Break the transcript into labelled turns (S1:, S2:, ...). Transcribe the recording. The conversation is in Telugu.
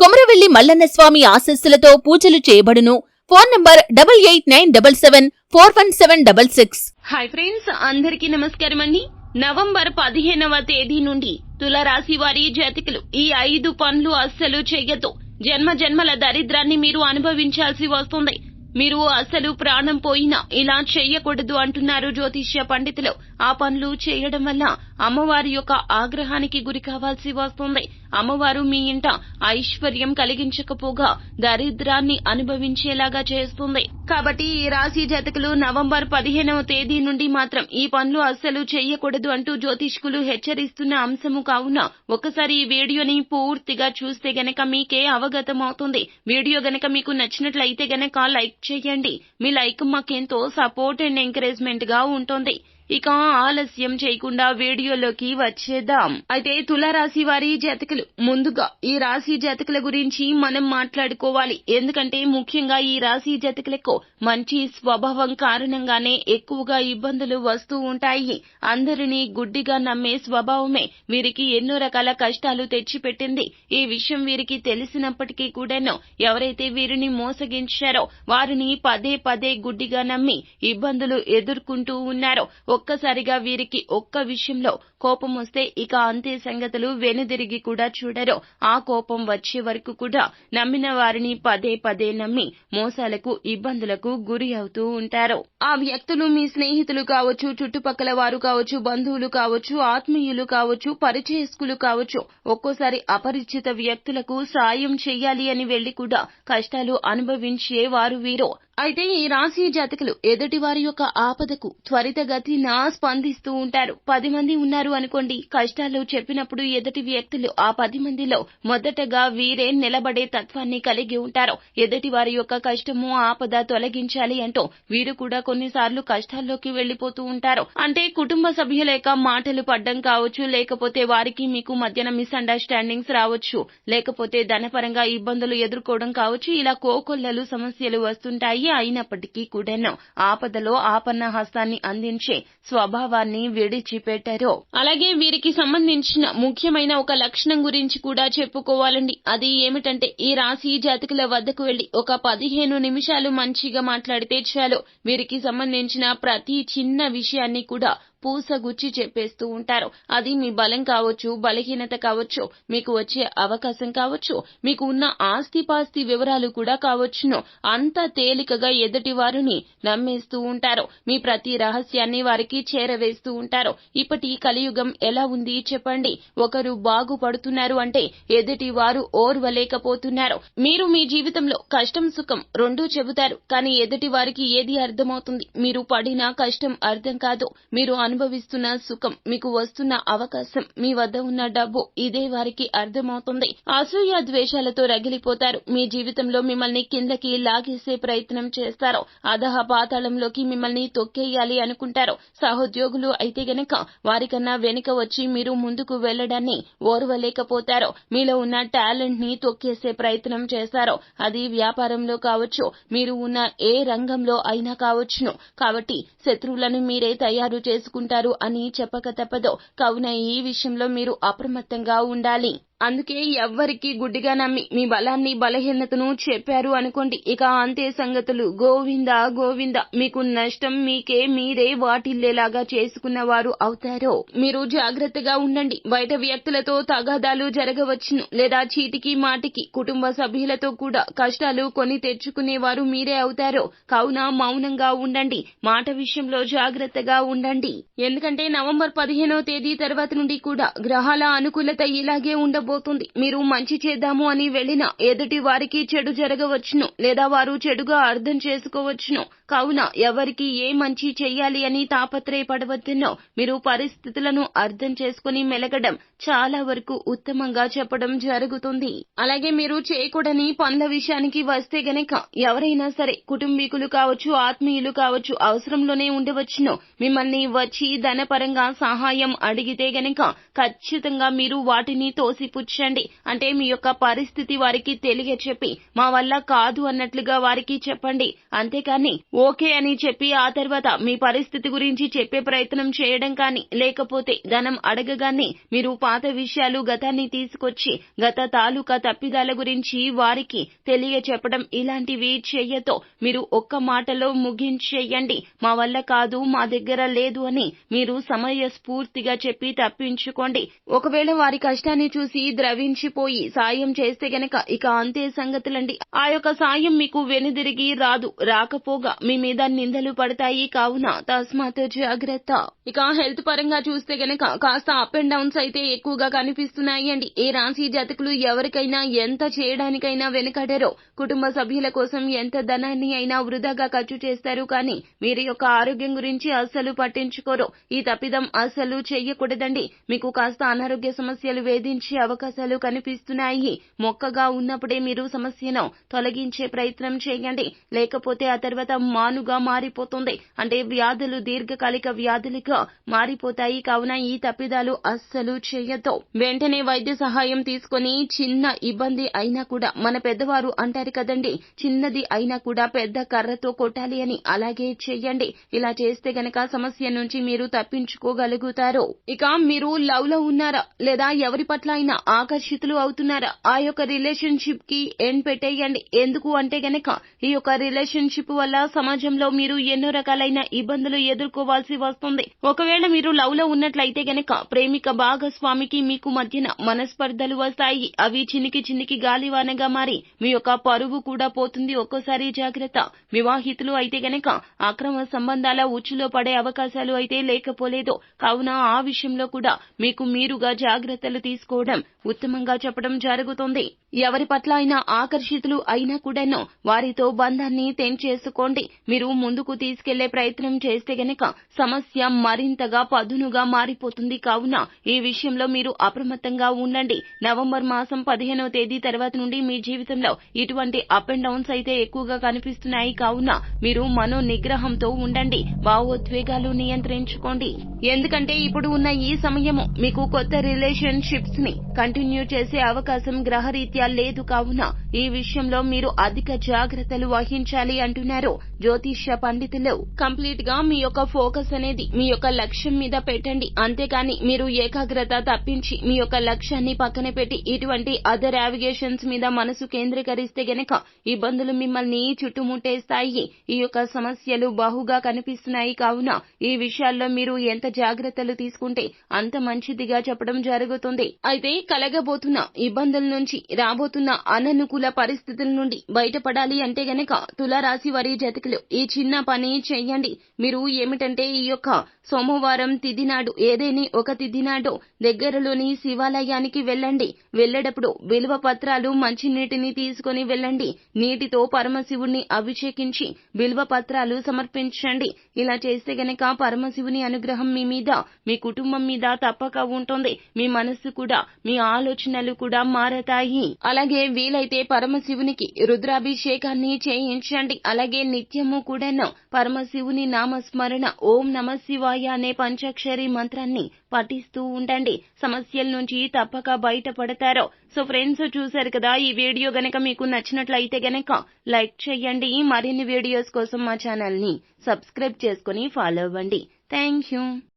S1: కొమరవెల్లి మల్లన్న స్వామి ఆశస్సులతో పూజలు చేయబడును. Phone number double eight nine double seven four one seven double six.
S2: Hi friends అందరికీ నమస్కారం అండి. నవంబర్ పదిహేనవ తేదీ నుండి తులరాశి వారి జాతికలు ఈ ఐదు పనులు అస్సలు చెయ్యొద్దు జన్మ జన్మల దరిద్రాన్ని మీరు అనుభవించాల్సి వస్తుంది. మీరు అసలు ప్రాణం పోయినా ఇలా చెయ్యకూడదు అంటున్నారు జ్యోతిష్య పండితులు. ఆ పనులు చేయడం వల్ల అమ్మవారి యొక్క ఆగ్రహానికి గురి కావాల్సి వస్తుంది. అమ్మవారు మీ ఇంట ఐశ్వర్యం కలిగించకపోగా దరిద్రాన్ని అనుభవించేలాగా చేస్తుంది. కాబట్టి ఈ రాశి జాతకులు నవంబర్ పదిహేనవ తేదీ నుండి మాత్రం ఈ పనులు అస్సలు చేయకూడదు అంటూ జ్యోతిష్కులు హెచ్చరిస్తున్న అంశము కావున ఒకసారి ఈ వీడియోని పూర్తిగా చూస్తే గనక మీకే అవగతం అవుతుంది వీడియో గనక మీకు నచ్చినట్లయితే గనక లైక్ చేయండి. మీ లైక్ మాకెంతో సపోర్ట్ అండ్ ఎంకరేజ్మెంట్గా ఉంటుంది. ఇక ఆలస్యం చేయకుండా వీడియోలోకి వచ్చేద్దాం. అయితే తులారాశి వారి జాతకులు ముందుగా ఈ రాశి జాతకుల గురించి మనం మాట్లాడుకోవాలి. ఎందుకంటే ముఖ్యంగా ఈ రాశి జాతకులకు మంచి స్వభావం కారణంగానే ఎక్కువగా ఇబ్బందులు వస్తూ ఉంటాయి. అందరినీ గుడ్డిగా నమ్మే స్వభావమే వీరికి ఎన్నో రకాల కష్టాలు తెచ్చిపెట్టింది. ఈ విషయం వీరికి తెలిసినప్పటికీ కూడాను ఎవరైతే వీరిని మోసగించారో వారిని పదే పదే గుడ్డిగా నమ్మి ఇబ్బందులు ఎదుర్కొంటూ ఉన్నారో ఒక్కసారిగా వీరికి ఒక్క విషయంలో కోపం వస్తే ఇక అంతే సంగతులు వెనుదిరిగి కూడా చూడరు. ఆ కోపం వచ్చే వరకు కూడా నమ్మిన వారిని పదే పదే నమ్మి మోసాలకు ఇబ్బందులకు గురి అవుతూ ఉంటారు. ఆ వ్యక్తులు మీ స్నేహితులు కావచ్చు చుట్టుపక్కల వారు కావచ్చు బంధువులు కావచ్చు ఆత్మీయులు కావచ్చు పరిచయస్కులు కావచ్చు ఒక్కోసారి అపరిచిత వ్యక్తులకు సాయం చెయ్యాలి అని వెళ్ళి కూడా కష్టాలు అనుభవించే వారు వీరు. అయితే ఈ రాశి జాతకులు ఎదుటి వారి యొక్క ఆపదకు త్వరితగతిన స్పందిస్తూ ఉంటారు. పది మంది ఉన్నారు అనుకోండి కష్టాలు చెప్పినప్పుడు ఎదుటి వ్యక్తులు ఆ పది మందిలో మొదటగా వీరే నిలబడే తత్వాన్ని కలిగి ఉంటారు. ఎదుటి వారి యొక్క కష్టము ఆపద తొలగించాలి అంటూ వీరు కూడా కొన్నిసార్లు కష్టాల్లోకి వెళ్ళిపోతూ ఉంటారు. అంటే కుటుంబ సభ్యులేక మాటలు పడ్డం కావచ్చు లేకపోతే వారికి మీకు మధ్యన మిస్అండర్స్టాండింగ్స్ రావచ్చు లేకపోతే ధనపరంగా ఇబ్బందులు ఎదుర్కోవడం కావచ్చు ఇలా కోకొల్లలు సమస్యలు వస్తుంటాయి. అయినప్పటికీ కూడాను ఆపదలో ఆపన్న హస్తాన్ని అందించే స్వభావాన్ని విడిచిపెట్టారు. అలాగే వీరికి సంబంధించిన ముఖ్యమైన ఒక లక్షణం గురించి కూడా చెప్పుకోవాలండి. అది ఏమిటంటే ఈ రాశి జాతకుల వద్దకు వెళ్ళి ఒక పదిహేను నిమిషాలు మంచిగా మాట్లాడితే చాలు. వీరికి సంబంధించిన ప్రతి చిన్న విషయాన్ని కూడా పూసగుచ్చి చెప్పేస్తూ ఉంటారు. అది మీ బలం కావచ్చు బలహీనత కావచ్చు మీకు వచ్చే అవకాశం కావచ్చు మీకు ఉన్న ఆస్తిపాస్తి వివరాలు కూడా కావచ్చును. అంత తేలికగా ఎదుటి వారిని నమ్మేస్తూ ఉంటారు. మీ ప్రతి రహస్యాన్ని వారికి చేరవేస్తూ ఉంటారు. ఇప్పటి కలియుగం ఎలా ఉంది చెప్పండి. ఒకరు బాగుపడుతున్నారు అంటే ఎదుటి వారు ఓర్వలేకపోతున్నారు. మీరు మీ జీవితంలో కష్టం సుఖం రెండూ చెబుతారు కానీ ఎదుటి వారికి ఏది అర్థమవుతుంది? మీరు పడిన కష్టం అర్థం కాదు. మీరు అనుభవిస్తున్న సుఖం మీకు వస్తున్న అవకాశం మీ వద్ద ఉన్న డబ్బు ఇదే వారికి అర్థమవుతుంది. అసూయ ద్వేషాలతో రగిలిపోతారు. మీ జీవితంలో మిమ్మల్ని కిందకి లాగేసే ప్రయత్నం చేస్తారు. అధహ పాతాళంలోకి మిమ్మల్ని తొక్కేయాలి అనుకుంటారు. సహోద్యోగులు అయితే గనక వారికన్నా వెనుక వచ్చి మీరు ముందుకు వెళ్ళడాన్ని ఓర్వలేకపోతారు. మీలో ఉన్న టాలెంట్ని తొక్కేసే ప్రయత్నం చేస్తారు. అది వ్యాపారంలో కావచ్చు మీరు ఉన్న ఏ రంగంలో అయినా కావచ్చును. కాబట్టి శత్రువులను మీరే తయారు చేసుకుంటారు. అని చెప్పక తప్పదు. కావున ఈ విషయంలో మీరు అప్రమత్తంగా ఉండాలి. అందుకే ఎవ్వరికి గుడ్డిగా నమ్మి మీ బలాన్ని బలహీనతను చెప్పారు అనుకోండి. ఇక అంతే సంగతులు. గోవింద గోవింద మీకు నష్టం మీకే మీరే వాటిల్లేలాగా చేసుకున్న వారు అవుతారో మీరు జాగ్రత్తగా ఉండండి. బయట వ్యక్తులతో తగాదాలు జరగవచ్చును. లేదా చీటికి మాటికి కుటుంబ సభ్యులతో కూడా కష్టాలు కొని తెచ్చుకునేవారు మీరే అవుతారో. కావున మౌనంగా ఉండండి. మాట విషయంలో జాగ్రత్తగా ఉండండి. ఎందుకంటే నవంబర్ పదిహేనో తేదీ తర్వాత నుండి కూడా గ్రహాల అనుకూలత ఇలాగే జరగబోతుంది. మీరు మంచి చేద్దాము అని వెళ్ళిన ఎదుటి వారికి చెడు జరగవచ్చును లేదా వారు చెడుగా అర్థం చేసుకోవచ్చును. కావున ఎవరికి ఏ మంచి చెయ్యాలి అని తాపత్రయపడవద్దనో మీరు పరిస్థితులను అర్థం చేసుకుని మెలగడం చాలా వరకు ఉత్తమంగా చెప్పడం జరుగుతుంది. అలాగే మీరు చేయకూడని పనుల విషయానికి వస్తే గనక ఎవరైనా సరే కుటుంబీకులు కావచ్చు ఆత్మీయులు కావచ్చు అవసరంలోనే ఉండవచ్చును మిమ్మల్ని వచ్చి ధనపరంగా సహాయం అడిగితే గనక ఖచ్చితంగా మీరు వాటిని తోసిపుచ్చండి. అంటే మీ యొక్క పరిస్థితి వారికి తెలియచెప్పి మా వల్ల కాదు అన్నట్లుగా వారికి చెప్పండి. అంతేకాని ఓకే అని చెప్పి ఆ తర్వాత మీ పరిస్థితి గురించి చెప్పే ప్రయత్నం చేయడం కానీ లేకపోతే ధనం అడగగానే మీరు పాత విషయాలు గతాన్ని తీసుకొచ్చి గత తాలూకా తప్పిదాల గురించి వారికి తెలియచెప్పడం ఇలాంటివి చెయ్యతో మీరు ఒక్క మాటలో ముగించేయండి. మా వల్ల కాదు మా దగ్గర లేదు అని మీరు సమయస్ఫూర్తిగా చెప్పి తప్పించుకోండి. ఒకవేళ వారి కష్టాన్ని చూసి ద్రవించిపోయి సాయం చేస్తే గనక ఇక అంతే సంగతులండి. ఆ యొక్క సాయం మీకు వెనుదిరిగి రాదు. రాకపోగా మీ మీద నిందలు పడతాయి కావున తస్మాత్ జాగ్రత్త. ఇక హెల్త్ పరంగా చూస్తే గనక కాస్త అప్ అండ్ డౌన్స్ అయితే ఎక్కువగా కనిపిస్తున్నాయి అండి. ఏ రాశి జాతకులు ఎవరికైనా ఎంత చేయడానికైనా వెనుకడరో. కుటుంబ సభ్యుల కోసం ఎంత ధనాన్ని అయినా వృధాగా ఖర్చు చేస్తారు కానీ మీరు యొక్క ఆరోగ్యం గురించి అస్సలు పట్టించుకోరు. ఈ తప్పిదం అస్సలు చెయ్యకూడదండి. మీకు కాస్త అనారోగ్య సమస్యలు వేధించే అవకాశాలు కనిపిస్తున్నాయి. మొక్కగా ఉన్నప్పుడే మీరు సమస్యను తొలగించే ప్రయత్నం చేయండి. లేకపోతే ఆ తర్వాత మానుగా మారిపోతుంది. అంటే వ్యాధులు దీర్ఘకాలిక వ్యాధులుగా మారిపోతాయి. కావున ఈ తప్పిదాలు అస్సలు చేయొద్దు. వెంటనే వైద్య సహాయం తీసుకొని చిన్న ఇబ్బంది అయినా కూడా మన పెద్దవారు అంటారు కదండి చిన్నది అయినా కూడా పెద్ద కర్రతో కొట్టాలి అని అలాగే చెయ్యండి. ఇలా చేస్తే గనక సమస్య నుంచి మీరు తప్పించుకోగలుగుతారు. ఇక మీరు లవ్లో ఉన్నారా? లేదా ఎవరి పట్ల అయినా ఆకర్షితులు అవుతున్నారా? ఆ యొక్క రిలేషన్షిప్కి ఎండ్ పెట్టేయండి. ఎందుకు అంటే గనక ఈ యొక్క రిలేషన్షిప్ వల్ల సమాజంలో మీరు ఎన్నో రకాలైన ఇబ్బందులు ఎదుర్కోవాల్సి వస్తుంది. ఒకవేళ మీరు లవ్లో ఉన్నట్లయితే గనక ప్రేమిక భాగస్వామికి మీకు మధ్యన మనస్పర్ధలు వస్తాయి. అవి చినికి చినికి గాలివానగా మారి మీ యొక్క పరువు కూడా పోతుంది. ఒక్కోసారి జాగ్రత్త. వివాహితులు అయితే గనక అక్రమ సంబంధాల ఉచ్చులో పడే అవకాశాలు అయితే లేకపోలేదు. కావున ఆ విషయంలో కూడా మీకు మీరుగా జాగ్రత్తలు తీసుకోవడం ఉత్తమంగా చెప్పడం జరుగుతుంది. ఎవరి పట్ల అయినా ఆకర్షితులు అయినా కూడాను వారితో బంధాన్ని తెంచేసుకోండి. మీరు ముందుకు తీసుకెళ్ళే ప్రయత్నం చేస్తే గనక సమస్య మరింతగా పదునుగా మారిపోతుంది. కావున ఈ విషయంలో మీరు అప్రమత్తంగా ఉండండి. నవంబర్ మాసం పదిహేనవ తేదీ తర్వాత నుండి మీ జీవితంలో ఇటువంటి అప్ అండ్ డౌన్స్ అయితే ఎక్కువగా కనిపిస్తున్నాయి. కావున మీరు మనో నిగ్రహంతో ఉండండి. భావోద్వేగాలు నియంత్రించుకోండి. ఎందుకంటే ఇప్పుడు ఉన్న ఈ సమయము మీకు కొత్త రిలేషన్షిప్స్ని కంటిన్యూ చేసే అవకాశం గ్రహరీత్యా లేదు. కావున ఈ విషయంలో మీరు అధిక జాగ్రత్తలు వహించాలి అంటున్నారు. జ్యోతిష్య పండితులు. కంప్లీట్గా మీ యొక్క ఫోకస్ అనేది మీ యొక్క లక్ష్యం మీద పెట్టండి. అంతేకాని మీరు ఏకాగ్రత తప్పించి మీ యొక్క లక్ష్యాన్ని పక్కన పెట్టి ఇటువంటి అదర్ యావిగేషన్స్ మీద మనసు కేంద్రీకరిస్తే గనక ఇబ్బందులు మిమ్మల్ని చుట్టుముట్టేస్తాయి. ఈ యొక్క సమస్యలు బహుగా కనిపిస్తున్నాయి. కావున ఈ విషయాల్లో మీరు ఎంత జాగ్రత్తలు తీసుకుంటే అంత మంచిదిగా చెప్పడం జరుగుతుంది. అయితే కలగబోతున్న ఇబ్బందుల నుంచి రాబోతున్న అననుకూల పరిస్థితుల నుండి బయటపడాలి అంటే గనక తులారాశి వారి జతకులు ఈ చిన్న పని చెయ్యండి. మీరు ఏమిటంటే ఈ యొక్క సోమవారం తిథి నాడు ఏదేని ఒక తిథి నాడు దగ్గరలోని శివాలయానికి వెళ్ళండి. వెళ్ళేటప్పుడు విలువ పత్రాలు మంచినీటిని తీసుకొని వెళ్ళండి. నీటితో పరమశివుణ్ణి అభిషేకించి బిల్వ పత్రాలు సమర్పించండి. ఇలా చేస్తే గనక పరమశివుని అనుగ్రహం మీ మీద మీ కుటుంబం మీద తప్పక ఉంటుంది. మీ మనస్సు కూడా మీ ఆలోచనలు కూడా మారతాయి. అలాగే వీలైతే పరమశివునికి రుద్రాభిషేకాన్ని చేయించండి. అలాగే నిత్యం నిత్యము కూడాను. పరమశివుని నామస్మరణ. ఓం నమ శివాయ అనే పంచాక్షరి మంత్రాన్ని పఠిస్తూ ఉండండి. సమస్యల నుంచి తప్పక బయటపడతారు. సో ఫ్రెండ్స్ చూశారు కదా ఈ వీడియో గనక మీకు నచ్చినట్లయితే గనక లైక్ చేయండి. మరిన్ని వీడియోస్ కోసం మా ఛానల్ని సబ్స్క్రైబ్ చేసుకుని ఫాలో అవ్వండి. Thank you